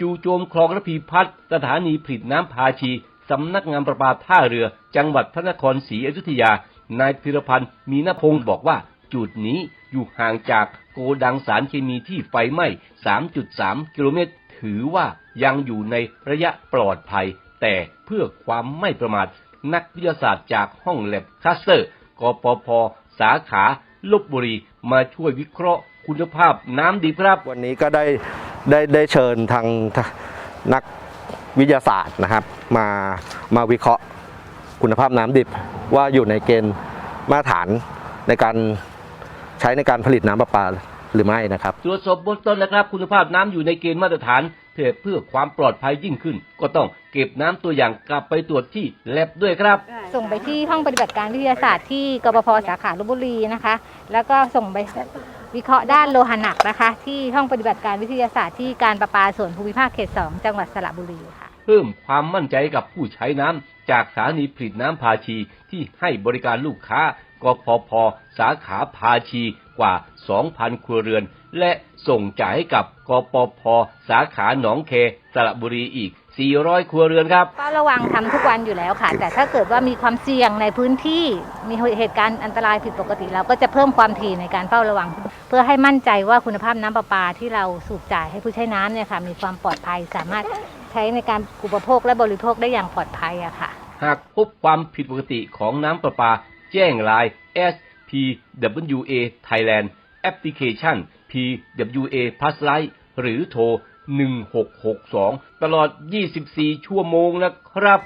จู่โจมคลองระพีพัฒน์สถานีผลิตน้ำพาชีสำนักงานประปาท่าเรือ จังหวัดพระนครศรีอยุธยานายพิรพันธ์มีนพงศ์บอกว่า จุดนี้อยู่ห่างจากโกดังสารเคมีที่ไฟไหม้ 3.3 กิโลเมตร ถือว่ายังอยู่ในระยะปลอดภัย แต่เพื่อความไม่ประมาท นักวิทยาศาสตร์จากห้องแลบคัสเตอร์กปพ สาขาลบบุรีมาช่วยวิเคราะห์คุณภาพน้ำดีครับ วันนี้ก็ได้ ได้ได้เชิญทางนักวิทยาศาสตร์นะครับ มามาวิเคราะห์คุณภาพน้ำดิบว่าอยู่ในเกณฑ์มาตรฐานในการใช้ในการผลิตน้ำประปาหรือไม่นะครับตรวจสอบเบื้องต้นนะครับ คุณภาพน้ำอยู่ในเกณฑ์มาตรฐานเพื่อเพื่อความปลอดภัยยิ่งขึ้น ก็ต้องเก็บน้ำตัวอย่างกลับไปตรวจที่แลบด้วยครับ ส่งไปที่ห้องปฏิบัติการวิทยาศาสตร์ที่กปพสาขาลบบุรีนะคะ แล้วก็ส่งไป วิเคราะห์ด้านโลหะหนักนะคะ ที่ห้องปฏิบัติการวิทยาศาสตร์ที่การประปาส่วนภูมิภาคเขต 2 จังหวัดสระบุรีค่ะ เพิ่มความมั่นใจกับผู้ใช้น้ำ จากสถานีผลิตน้ำพาชีที่ให้บริการลูกค้ากพพสาขาพาชีกว่า 2,000 ครัวเรือน และส่งจ่ายให้กับกปพสาขาหนองแคสระบุรีอีก 400 ครัวเรือนครับเฝ้าระวังทำทุกวันอยู่แล้วค่ะ แต่ถ้าเกิดว่ามีความเสี่ยงในพื้นที่มีเหตุการณ์อันตรายผิดปกติเราก็จะเพิ่มความถี่ในการเฝ้าระวัง เพื่อให้มั่นใจว่าคุณภาพน้ำประปาที่เราสูบจ่ายให้ผู้ใช้น้ำเนี่ยค่ะมีความปลอดภัยสามารถใช้ในการอุปโภคและบริโภคได้อย่างปลอดภัยอะค่ะ หากพบความผิดปกติของน้ำประปา แจ้งไลน์ SPWA Thailand application PWA Plus Lite หรือโทร 1662 ตลอด 24 ชั่วโมงนะครับ